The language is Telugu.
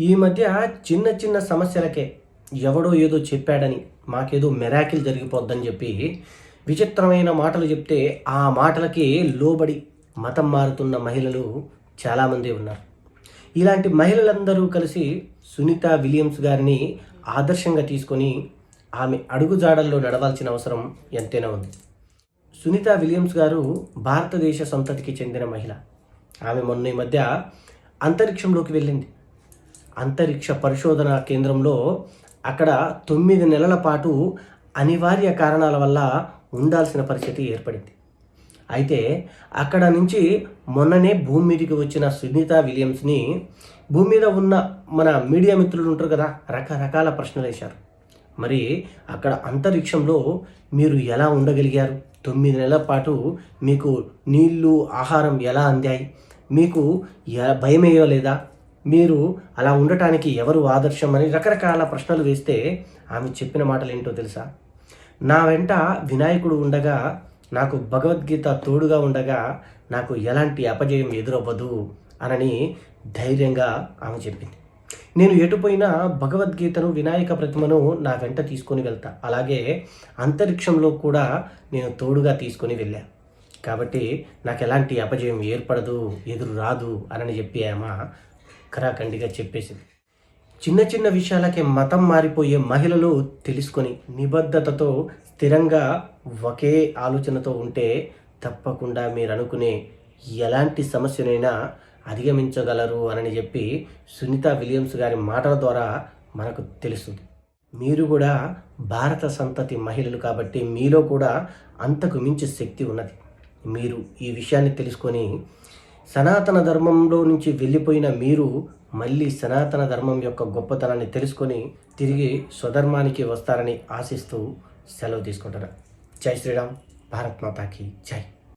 ఈ మధ్య చిన్న చిన్న సమస్యలకే ఎవడో ఏదో చెప్పాడని మాకేదో మెరాకిల్ జరిగిపోద్దని చెప్పి విచిత్రమైన మాటలు చెప్తే ఆ మాటలకి లోబడి మతం మారుతున్న మహిళలు చాలామంది ఉన్నారు. ఇలాంటి మహిళలందరూ కలిసి సునీత విలియమ్స్ గారిని ఆదర్శంగా తీసుకొని ఆమె అడుగుజాడల్లో నడవాల్సిన అవసరం ఎంతైనా ఉంది. సునీత విలియమ్స్ గారు భారతదేశ సంతతికి చెందిన మహిళ. ఆమె మొన్న ఈ మధ్య అంతరిక్షంలోకి వెళ్ళింది. అంతరిక్ష పరిశోధన కేంద్రంలో అక్కడ తొమ్మిది నెలల పాటు అనివార్య కారణాల వల్ల ఉండాల్సిన పరిస్థితి ఏర్పడింది. అయితే అక్కడ నుంచి మొన్ననే భూమి మీదకి వచ్చిన సునీత విలియమ్స్ని భూమి మీద ఉన్న మన మీడియా మిత్రులు ఉంటారు కదా రకరకాల ప్రశ్నలు వేశారు. మరి అక్కడ అంతరిక్షంలో మీరు ఎలా ఉండగలిగారు? తొమ్మిది నెలల పాటు మీకు నీళ్ళు ఆహారం ఎలా అందాయి? మీకు ఎ- భయం వేయలేదా మీరు అలా ఉండటానికి ఎవరు ఆదర్శం అని రకరకాల ప్రశ్నలు వేస్తే ఆమె చెప్పిన మాటలు ఏంటో తెలుసా? నా వెంట వినాయకుడు ఉండగా నాకు భగవద్గీత తోడుగా ఉండగా నాకు ఎలాంటి అపజయం ఎదురవ్వదు అనని ధైర్యంగా ఆమె చెప్పింది. నేను ఎటుపోయినా భగవద్గీతను వినాయక ప్రతిమను నా వెంట తీసుకొని వెళ్తా. అలాగే అంతరిక్షంలో కూడా నేను తోడుగా తీసుకొని వెళ్ళా. కాబట్టి నాకు ఎలాంటి అపజయం ఏర్పడదు ఎదురు రాదు అని చెప్పి ఆమె ఖరాఖండిగా చెప్పేసింది. చిన్న చిన్న విషయాలకే మతం మారిపోయే మహిళలు తెలుసుకొని నిబద్ధతతో స్థిరంగా ఒకే ఆలోచనతో ఉంటే తప్పకుండా మీరు అనుకునే ఎలాంటి సమస్యనైనా అధిగమించగలరు అని చెప్పి సునీత విలియమ్స్ గారి మాటల ద్వారా మనకు తెలుస్తుంది. మీరు కూడా భారత సంతతి మహిళలు కాబట్టి మీలో కూడా అంతకు మించి శక్తి ఉన్నది. మీరు ఈ విషయాన్ని తెలుసుకొని సనాతన ధర్మంలో నుంచి వెళ్ళిపోయిన మీరు మళ్ళీ సనాతన ధర్మం యొక్క గొప్పతనాన్ని తెలుసుకొని తిరిగి స్వధర్మానికి వస్తారని ఆశిస్తూ సెలవు తీసుకుంటారు జై శ్రీరామ్. భారత్ మాతాకి జై.